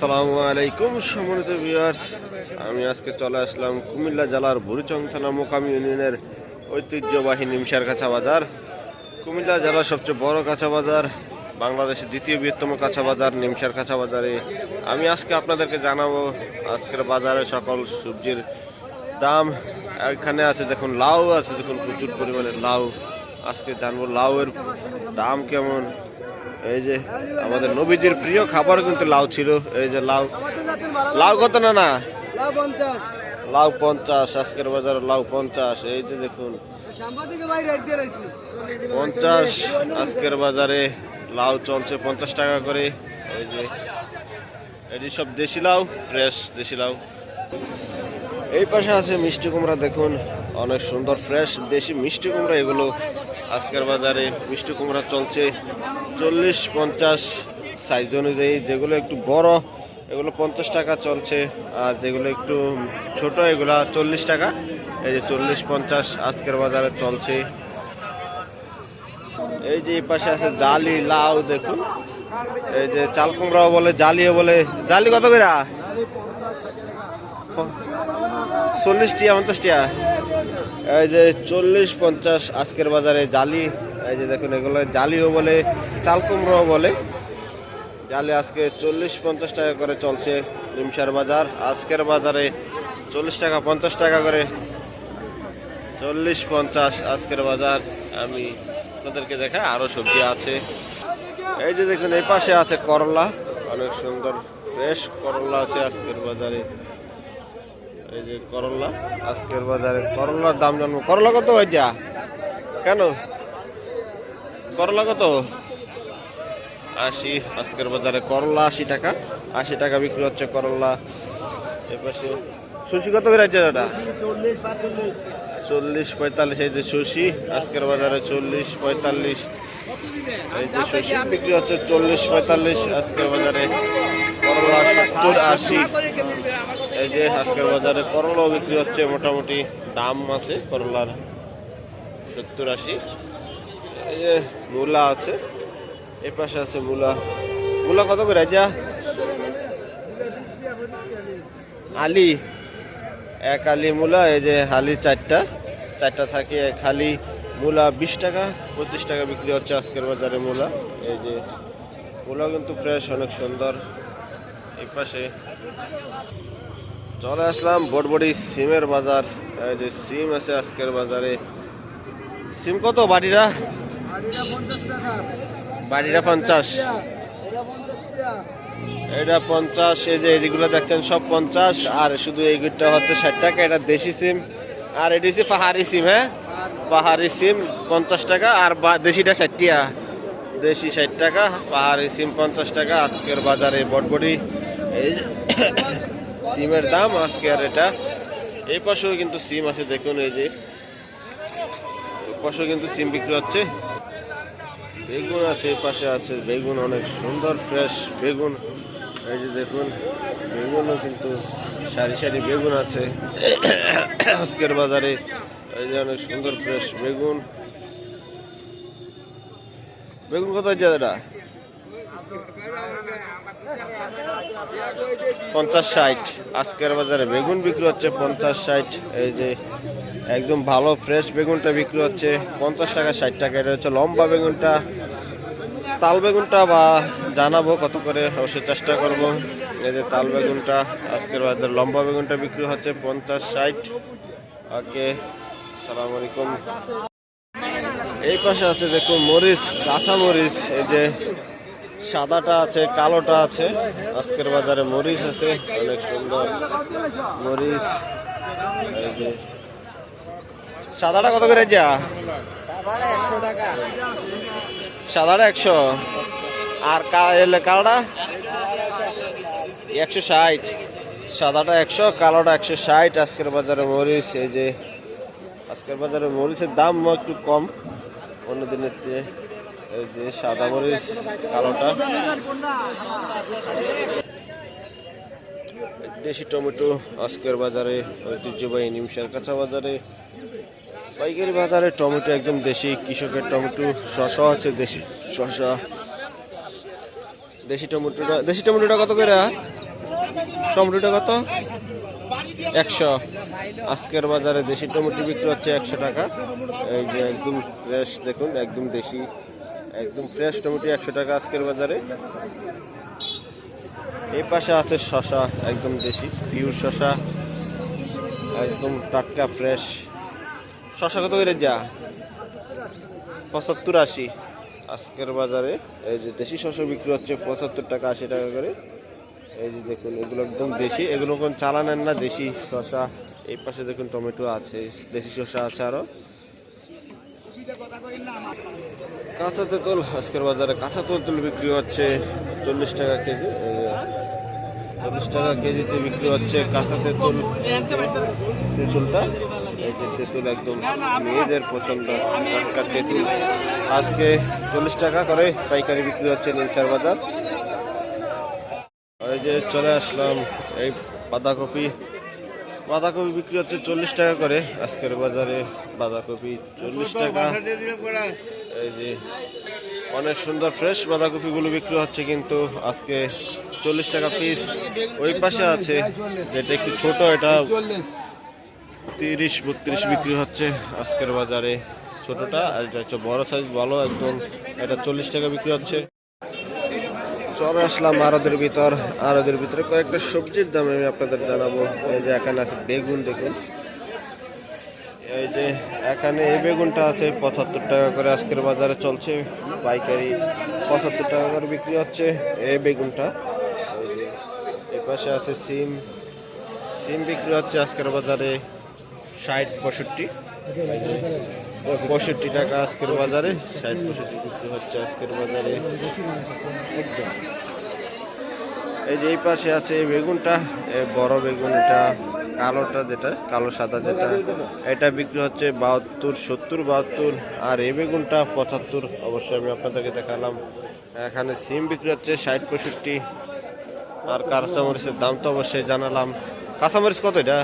আসসালামু আলাইকুম, সম্মানিত ভিউয়ার্স আমি আজকে চলে আসলাম কুমিল্লা জেলার বুড়িচং থানা মোকাম ইউনিয়নের ঐতিহ্যবাহী নিমসার কাঁচা বাজার। কুমিল্লা জেলার সবচেয়ে বড় কাঁচা বাজার, বাংলাদেশের দ্বিতীয় বৃহত্তম কাঁচা বাজার নিমসার কাঁচা বাজারে। আমি আজকে আপনাদেরকে জানাব আজকের বাজারে সকল সবজির দাম। এখানে আছে দেখুন লাউ, আছে দেখুন প্রচুর পরিমাণে লাউ। আজকে জানব লাউয়ের দাম কেমন এই যে আমাদের নবীজির প্রিয় খাবার কিন্তু লাউ ছিল। এই যে লাউ। লাউ কত না না? লাউ পঞ্চাশ, আজকের বাজারে লাউ পঞ্চাশ। এই যে দেখুন। পঞ্চাশ, আজকের বাজারে লাউ চলছে পঞ্চাশ টাকা করে। এই যে, এটি সব দেশি লাউ, ফ্রেশ দেশি লাউ। এই পাশে আছে মিষ্টি কুমড়া, দেখুন। অনেক সুন্দর, ফ্রেশ দেশি মিষ্টি কুমড়া। এগুলো আজকের বাজারে মিষ্টি কুমড়া চলছে চল্লিশ পঞ্চাশ সাইজ অনুযায়ী। যেগুলো একটু বড়, এগুলো পঞ্চাশ টাকা চলছে। আর যেগুলো একটু ছোট, এগুলা চল্লিশ টাকা। এই যে চল্লিশ পঞ্চাশ আজকের বাজারে চলছে। এই যে পাশে আছে জালি, লাউ, দেখুন। এই যে চাল কুমড়াও বলে, জালিও বলে। জালি কত করে? চল্লিশ টিয়া, পঞ্চাশ টিয়া। এই যে চল্লিশ পঞ্চাশ আজকের বাজারে জালি, এই যে দেখুন এগুলো জালিও বলে চাল কুমড়োও বলে। জালি আজকে চল্লিশ পঞ্চাশ টাকা করে চলছে নিমসার বাজার। আজকের বাজারে চল্লিশ টাকা পঞ্চাশ টাকা করে। চল্লিশ পঞ্চাশ আজকের বাজার। আমি আপনাদেরকে দেখা আরও সবজি আছে। এই যে দেখুন, এই পাশে আছে করলা। অনেক সুন্দর, ফ্রেশ করলা আছে আজকের বাজারে। এই যে করলা, আজকের বাজারে করলার দাম জানব। করলা কত হয়ে যা কেন? করলা কত? আশি, আজকের বাজারে করলা আশি টাকা। আশি টাকা বিক্রি হচ্ছে করলা। এপাশে সুশি কত করে দাদা? চল্লিশ পঁয়তাল্লিশ, এই যে সুশি, আজকের বাজারে চল্লিশ পঁয়তাল্লিশ। এই যে সুশি বিক্রি হচ্ছে চল্লিশ পঁয়তাল্লিশ, আজকের বাজারে করলা সত্তর আশি। এই যে আজকের বাজারে করলাও বিক্রি হচ্ছে, মোটামুটি দাম আছে, করলার সত্তর আশি। এই যে মূলা আছে এ পাশে আছে মূলা। মূলা কত করে যা আলি, এক আলি মূলা, এই যে হালি চারটা। চারটা থাকে, এক হালি মূলা বিশ টাকা, পঁচিশ টাকা বিক্রি হচ্ছে আজকের বাজারে মূলা। এই যে মূলা কিন্তু ফ্রেশ অনেক সুন্দর। এই পাশে চলে আসলাম বড়বড়ি সিমের বাজার। এই যে সিম আছে আজকের বাজারে। সিম কত বাড়িরা বাড়িটা পঞ্চাশ। এটা পঞ্চাশ, এই যে এদিকগুলো দেখছেন সব পঞ্চাশ। আর শুধু এই গুড়টা হচ্ছে ষাট টাকা, এটা দেশি সিম। আর এটি হচ্ছে পাহাড়ি সিম হ্যাঁ? পাহাড়ি সিম পঞ্চাশ টাকা, আর দেশিটা ষাট টাকা। দেশি ষাট টাকা, পাহাড়ি সিম পঞ্চাশ টাকা, আজকের বাজারে বটবড়ি। এই সিমের দাম আজকে আর এটা। এই পাশেও কিন্তু সিম আছে, দেখুন এই যে। পাশেও কিন্তু সিম বিক্রি হচ্ছে। বেগুন আছে, এই পাশে আছে। বেগুন অনেক সুন্দর, ফ্রেশ বেগুন। এই যে দেখুন, বেগুনও কিন্তু সারি সারি বেগুন আছে। আজকের বাজারে এই যে অনেক সুন্দর, ফ্রেশ বেগুন। বেগুন কত হচ্ছে দাদা? পঞ্চাশ ষাট। আজকের বাজারে বেগুন বিক্রি হচ্ছে পঞ্চাশ ষাট। এই যে একদম ভালো ফ্রেশ বেগুনটা বিক্রি হচ্ছে পঞ্চাশ টাকা, ষাট টাকা। এটা হচ্ছে লম্বা বেগুনটা। তাল বেগুনটা বা জানাব কত করে, অবশ্যই চেষ্টা করব। এই যে তাল বেগুনটা, আজকের বাজারে লম্বা বেগুনটা বিক্রি হচ্ছে পঞ্চাশ ষাট। ওকে, সালাম আলাইকুম। এই পাশে আছে দেখুন মরিচ, কাঁচা মরিচ। এই যে সাদাটা আছে, কালোটা আছে। আজকের বাজারে মরিচ আছে, অনেক সুন্দর মরিচ। সাদাটা কত করে যা সাদাটা একশো। আর কালোটা? একশো ষাট। সাদাটা একশো, কালোটা একশো ষাট। আজকের বাজারে মরিচ, এই যে। আজকের বাজারে মরিচের দাম একটু কম। অন্য দিনের চেয়ে। এই যে সাদা মরিচ, কালোটা। দেশি টমেটো, আজকের বাজারে ঐতিহ্যবাহী নিমসার কাঁচা বাজারে। পাইকারি বাজারে টমেটো একদম দেশি, কৃষকের টমেটো শশা আছে দেশি শশা দেশি টমেটোটা দেশি টমেটোটা কত করে? টমেটোটা কত? একশো। আজকের বাজারে দেশি টমেটো বিক্রি হচ্ছে একশো টাকা। এই যে একদম ফ্রেশ দেখুন, একদম দেশি। একদম ফ্রেশ টমেটো একশো টাকা আজকের বাজারে। এই পাশে আছে শশা, একদম দেশি পিওর শশা, একদম টাটকা ফ্রেশ শশা কত করে যা? পঁচাত্তর আশি। আজকের বাজারে এই যে দেশি শশা বিক্রি হচ্ছে পঁচাত্তর টাকা আশি টাকা করে। এই যে দেখুন, এগুলো একদম দেশি, এগুলো কোন চালানেন না, দেশি শশা। এই পাশে দেখুন টমেটো আছে, দেশি শশা আছে আরও। কাঁচা তেঁতুল আজকের বাজারে কাঁচা তেঁতুল বিক্রি হচ্ছে চল্লিশ টাকা কেজি চল্লিশ টাকা কেজিতে বিক্রি হচ্ছে কাঁচা তেঁতুল তেঁতুলটা, এই যে তেঁতুল একদম মেয়েদের পছন্দ, টাটকা তেঁতুল। আজকে চল্লিশ টাকা করে পাইকারি বিক্রি হচ্ছে নিমসার বাজার। এই যে চলে আসলাম, এই বাঁধাকপি বাঁধাকপি বিক্রি হচ্ছে চল্লিশ টাকা করে। আজকের বাজারে বাঁধাকপি চল্লিশ টাকা। এই যে, অনেক সুন্দর ফ্রেশ বাঁধাকপিগুলো বিক্রি হচ্ছে কিন্তু আজকে চল্লিশ টাকা পিস ওই পাশে আছে যেটা একটু ছোট, এটা তিরিশ বত্রিশ বিক্রি হচ্ছে আজকের বাজারে। ছোটটা আর এটা হচ্ছে বড় সাইজ ভালো একদম। এটা চল্লিশ টাকা বিক্রি হচ্ছে। চলে আসলাম আরদের ভিতর। আরদের ভিতরে কয়েকটা সবজির দাম আমি আপনাদের জানাব। এই যে এখানে আছে বেগুন, দেখুন। এই যে এখানে এই বেগুনটা আছে, পঁচাত্তর টাকা করে আজকের বাজারে চলছে। পাইকারি পঁচাত্তর টাকা করে বিক্রি হচ্ছে এই বেগুনটা। এই পাশে আছে সিম। সিম বিক্রি হচ্ছে আজকের বাজারে ষাট, পঁয়ষট্টি। পঁয়ষট্টি টাকা আজকের বাজারে, ষাট পঁয়ষট্টি বিক্রি হচ্ছে আজকের বাজারে। এই যে এই পাশে আছে এই বেগুনটা বড় বেগুন এটা কালোটা যেটা, কালো সাদা যেটা, এটা বিক্রি হচ্ছে বাহাত্তর, সত্তর, বাহাত্তর, আর এই বেগুনটা পঁচাত্তর। অবশ্যই আমি আপনাদেরকে দেখালাম। এখানে সিম বিক্রি হচ্ছে ষাট পঁয়ষট্টি, আর কাঁচামরিচের দাম তো অবশ্যই জানালাম। কাঁচামরিচ কত এটা?